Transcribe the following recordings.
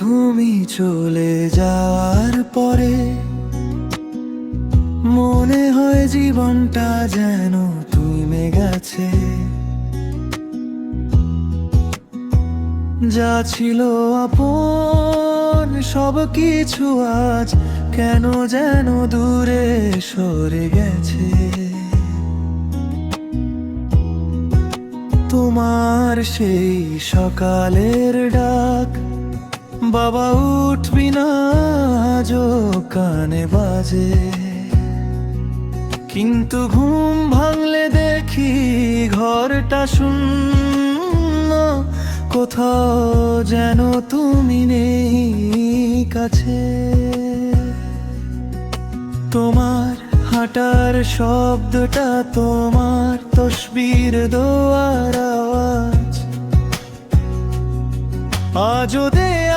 তুমি চলে যাওয়ার পরে মনে হয় জীবনটা যেন তুই গেছে যা ছিল আপন, সব কিছু আজ কেন যেন দূরে সরে গেছে। তোমার সেই সকালের ডাক বাবা উঠবি না আজও কানে বাজে। কিন্তু ঘুম ভাঙলে দেখি ঘরটা শূন্য, কোথাও যেন তুমি নেই কাছে। তোমার হাঁটার শব্দটা তোমার তসবির দোয়ার আওয়াজ। আজও লেগে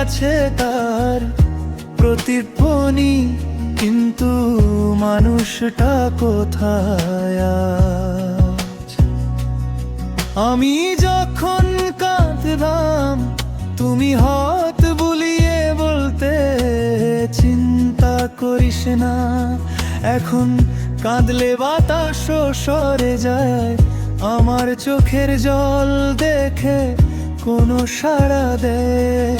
আছে তার প্রতিধ্বনি, কিন্তু মানুষটা কোথায় আমি যখন কাঁদলাম, তুমি হাত বুলিয়ে বলতে চিন্তা করিস না। এখন কাঁদলে বাতাস সরে যায়, আমার চোখের জল দেখে কোনো সাড়া দেয়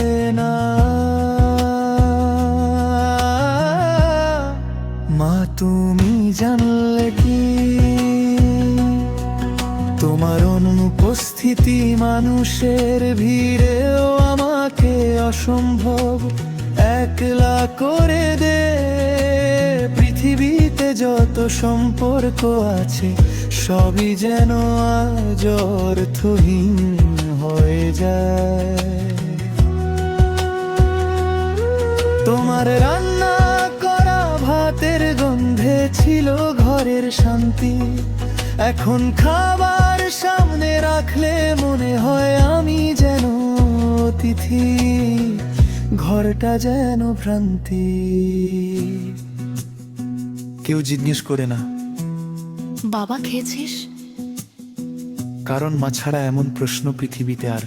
জানলে কি? তোমার অনুপস্থিতি মানুষের ভিড়েও আমাকে অসম্ভব একলা করে দে। পৃথিবীতে যত সম্পর্ক আছে, সবই যেন আজ অর্থহীন হয়ে যায়। তোমার রান্না ছিল ঘরের শান্তি। এখন খাবার সামনে রাখলে মনে হয় আমি যেন অতিথি। ঘরটা যেন ভ্রান্তি। কেউ জিজ্ঞেস করে না। বাবা খেয়েছিস? কারণ মা ছাড়া এমন প্রশ্ন পৃথিবীতে আর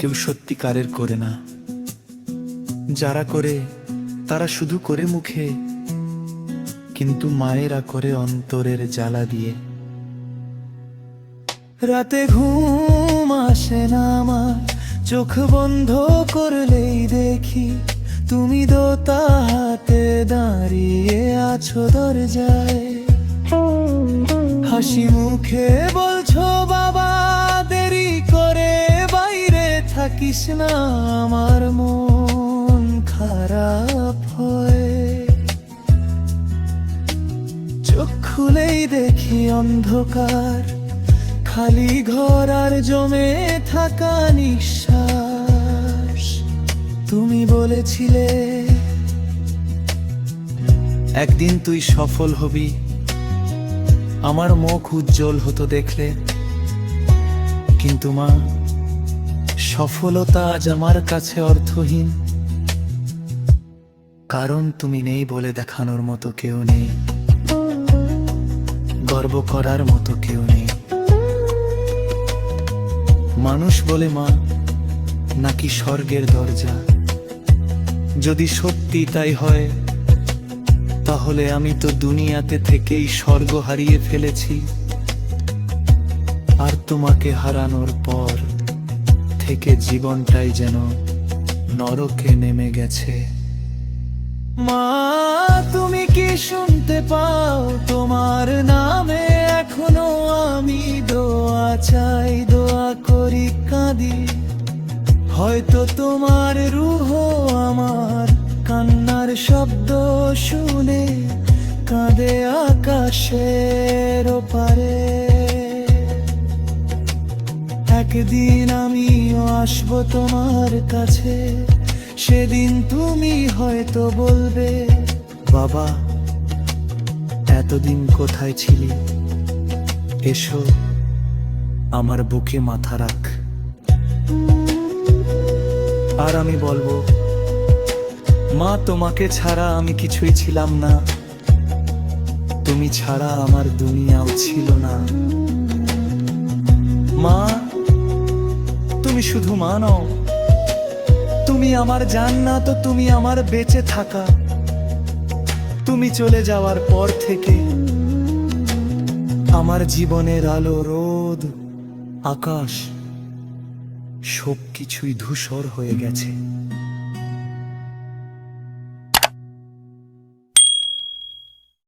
কেউ সত্যিকারের করে না। যারা করে তারা শুধু করে মুখে কিন্তু মায়েরা করে অন্তরের জ্বালা দিয়ে। রাতে ঘুম আসে না আমার, চোখ বন্ধ করলেই দেখি তুমি দোতা হাতে দাঁড়িয়ে আছো দরজায়। হাসি মুখে বলছো, বাবা, দেরি করে বাইরে থাকিস না আমার মন খারাপ খুলেই দেখি অন্ধকার, খালি ঘর আর জমে থাকা নিঃশ্বাস। তুমি বলেছিলে, একদিন তুই সফল হবি। আমার মুখ উজ্জ্বল হতো দেখলে। কিন্তু মা, সফলতা আজ আমার কাছে অর্থহীন। কারণ তুমি নেই বলে দেখানোর মতো কেউ নেই। গর্ব করার মতো কেউ নেই। মানুষ বলে মা, নাকি স্বর্গের দরজা? যদি সত্যি তাই হয়, তাহলে আমি তো দুনিয়াতে থেকেই স্বর্গ হারিয়ে ফেলেছি। আর তোমাকে হারানোর পর থেকে জীবনটাই যেন নরকে নেমে গেছে। মা, তুমি কি শুনতে পাও তোমার নামে, এখনও আমি দোয়া চাই, দোয়া করি কাঁদি। হয়তো তোমার রুহ আমার কান্নার শব্দ শুনে কাঁদে আকাশের পারে একদিন আমিও আসব তোমার কাছে, সেদিন তুমি হয়তো বলবে, বাবা এতদিন কোথায় ছিলি? এসো, আমার বুকে মাথা রাখ। আর আমি বলব, মা, তোমাকে ছাড়া আমি কিছুই ছিলাম না। তুমি ছাড়া আমার দুনিয়াও ছিল না। মা, তুমি শুধু মা নও। তুমি আমার জান না তো তুমি আমার বেঁচে থাকা। তুমি চলে যাওয়ার পর থেকে আমার জীবনের আলো, রোদ, আকাশ সব কিছুই ধূসর হয়ে গেছে।